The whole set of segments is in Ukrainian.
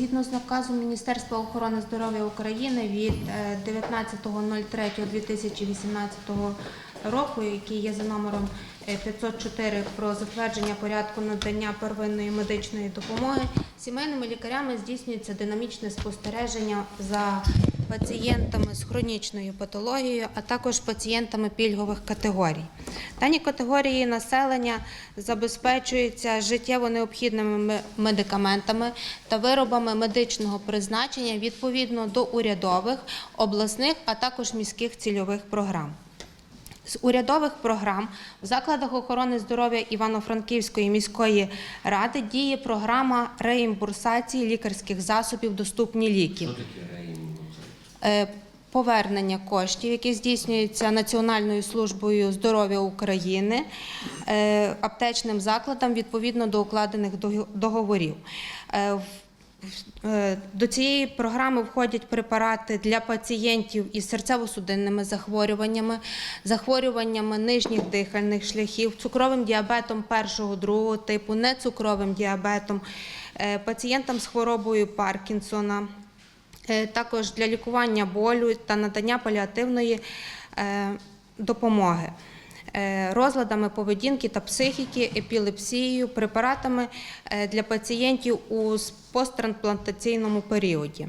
згідно з наказом Міністерства охорони здоров'я України від е, 19.03.2018 року, який є за номером е, 504 про затвердження порядку надання первинної медичної допомоги, сімейними лікарями здійснюється динамічне спостереження за пацієнтами з хронічною патологією, а також пацієнтами пільгових категорій. Дані категорії населення забезпечуються життєво необхідними медикаментами та виробами медичного призначення відповідно до урядових, обласних, а також міських цільових програм. З урядових програм в закладах охорони здоров'я Івано-Франківської міської ради діє програма реімбурсації лікарських засобів доступні ліки. Що таке реімбурсація? Е, Повернення коштів, які здійснюються Національною службою здоров'я України е, аптечним закладам відповідно до укладених договорів. Е, До цієї програми входять препарати для пацієнтів із серцево-судинними захворюваннями, захворюваннями нижніх дихальних шляхів, цукровим діабетом першого другого типу, нецукровим діабетом, пацієнтам з хворобою Паркінсона, також для лікування болю та надання паліативної е, допомоги. е, Розладами поведінки та психіки, епілепсією, препаратами е, для пацієнтів у посттрансплантаційному періоді.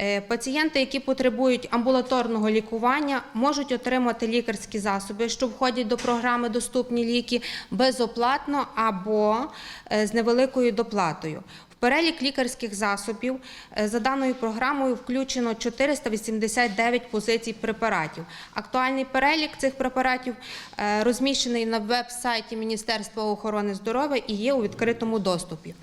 Е, Пацієнти, які потребують амбулаторного лікування, можуть отримати лікарські засоби, що входять до програми Доступні ліки безоплатно або е, з невеликою доплатою. Перелік лікарських засобів е, за даною програмою включено 489 позицій препаратів. Актуальний перелік цих препаратів е, розміщений на веб-сайті Міністерства охорони здоров'я і є у відкритому доступі.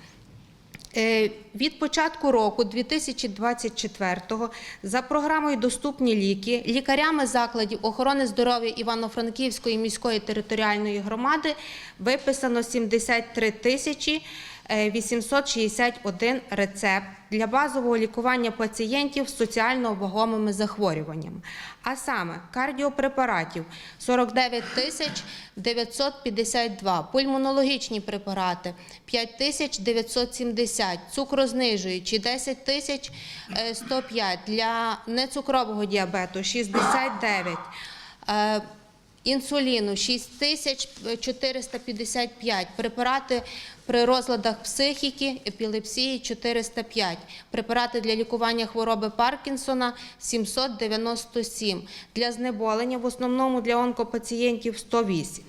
Е, Від початку року 2024-го за програмою Доступні ліки лікарями закладів охорони здоров'я Івано-Франківської міської територіальної громади виписано 73 тисячі 861 рецепт для базового лікування пацієнтів з соціально вагомими захворюваннями. А саме кардіопрепаратів 49 тисяч 952, пульмонологічні препарати 5 тисяч 970, цукрознижуючі 10 тисяч е, 105, для нецукрового діабету 69, е, інсуліну 6455, препарати при розладах психіки, епілепсії 405, препарати для лікування хвороби Паркінсона 797, для знеболення в основному для онкопацієнтів 108.